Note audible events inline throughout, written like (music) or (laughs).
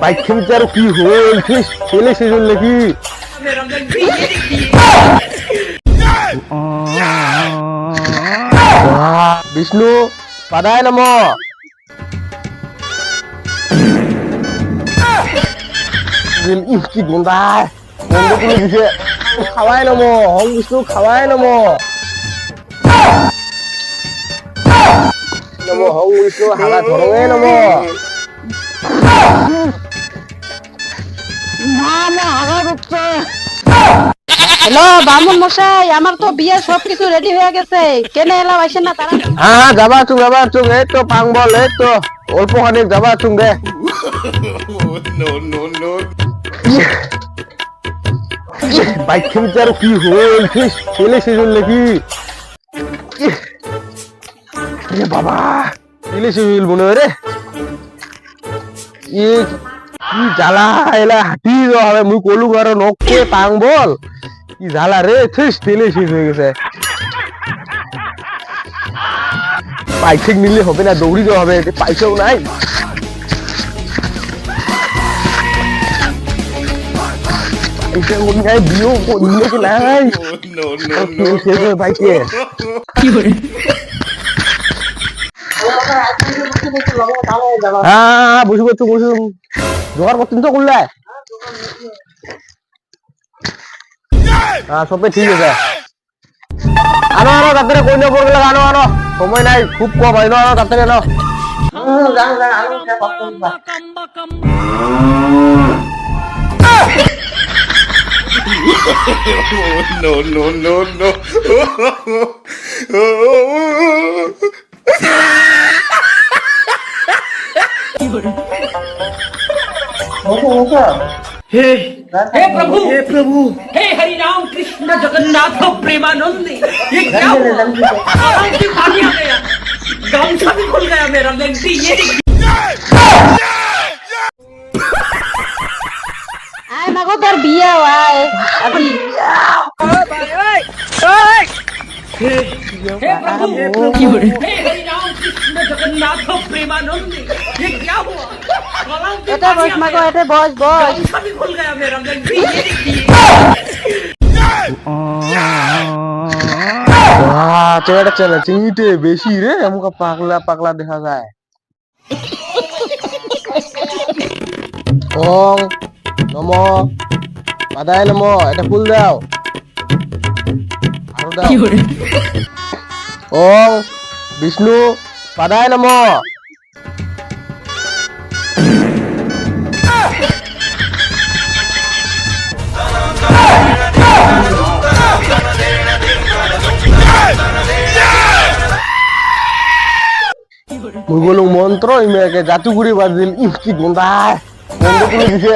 Bike খেলতে কি হল ছেলে বিষ্ণু, পাদায় নম। খাওয়াই নম বিষ্ণু খাওয়াই নম। নম, হং বিষ্ণু, হালা নম। হ্যালো বামুন মশাই আমার তো বিয়ে সব কিছু রেডি হয়ে গেছে। কেনে এলাম আসেন না তারা হ্যাঁ হ্যাঁ যাবা চুং যাবা চুং এই তো পাং বল এই তো অল্প খানিক যাবা no, no. বাইক খেলতে আর কি হল ছেলে হল নাকি? বাবা ছেলে হইল মনে হয় রে। জ্বালা এলা হাঁটি যাওয়া হবে মুই কলু আর নখে পাং বল কি জ্বালা রে থিস তেলে শেষ হয়ে গেছে ঠিক নিলে হবে না দৌড়ি যাওয়া হবে পয়সাও নাই পয়সা কোন গায়ে করলে কি নাই no, হয়ে বুঝি করছ বুঝি জোগাড় করতেন তো করলে। হ্যাঁ সবে ঠিক আছে। আনো আনো তাড়াতাড়ি কই নেব গেলে আনো আনো। সময় নাই খুব কম আনো আনো তাড়াতাড়ি আনো। (laughs) No, no, no, no. (laughs) हे प्रभु हे प्रभु हे हरि राम कृष्ण जगन्नाथ प्रेमानंद ये क्या हुआ आराम से पानी आ गया गामछा भी खुल गया मेरा गंदी ये আয় মাগো তোর বিয়ে আয় আজি हे प्रभु हे प्रभु हे हरि राम कृष्ण जगन्नाथ प्रेमानंद ये क्या हुआ आराम से এটা বস এটা বস বস। বেশি রে আমাকে পাগলা পাগলা দেখা যায়। ওং নম বাদায় নম এটা ফুল দাও। বিষ্ণু পাদায় নম। বলুন মন্ত্র ইমেকে জাতুগুড়ি বাজিল ইস কি গন্ধ তুলে দিছে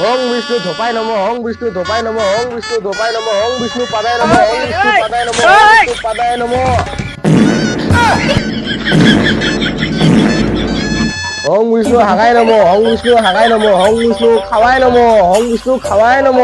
হং বিষ্ণু ধপাই নম হং বিষ্ণু ধপাই নম হং বিষ্ণু ধপাই নম হং বিষ্ণু পাদায় নম হং বিষ্ণু পাদায় নম বিষ্ণু পাদায় নম হং বিষ্ণু হাগাই নম হং বিষ্ণু হাগাই নম হং বিষ্ণু খাওয়াই নম হং বিষ্ণু খাওয়াই নম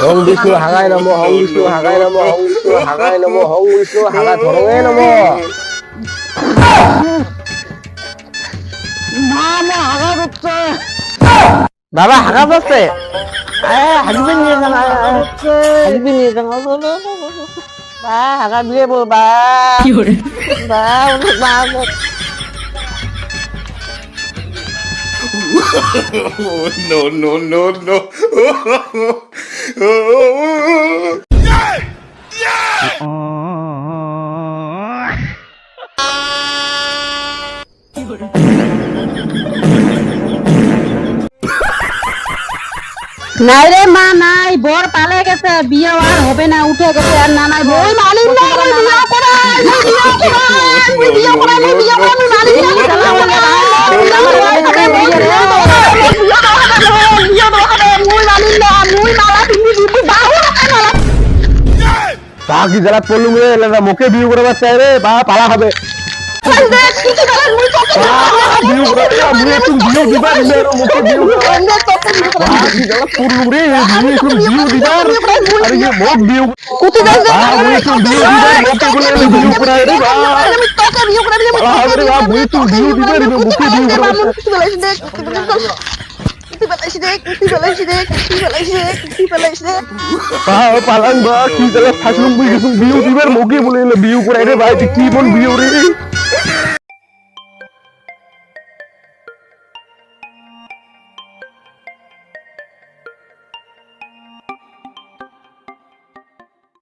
হং বিষ্ণু হাগাই নম হং বিষ্ণু হাগাই নম হং বিষ্ণু হাগাই নম হং বিষ্ণু হাগা ধরঙে নম বাবা হাগা বসছে হাগিবে নিয়ে যান হাগিবে নিয়ে যান বা হাগা দিয়ে বল বা বা বা no, no, no, no. নাই রে মা নাই বর পালে গেছে বিয়ে আর হবে না উঠে গেছে আর না নাই বই মালিক না রে বিয়ে মুই বিয়ে মুই বিয়ে মুই মালিক না তা কি জ্বালা পড়লু রে মুখে বিয়ে করে বাচ্চা রে বা পালা হবে। কুটি দে পালাং বা কি তাহলে ফাসলুম বুই বিউ দিবার মুখে বলে বিউ করে রে ভাই কি বল বিউ রে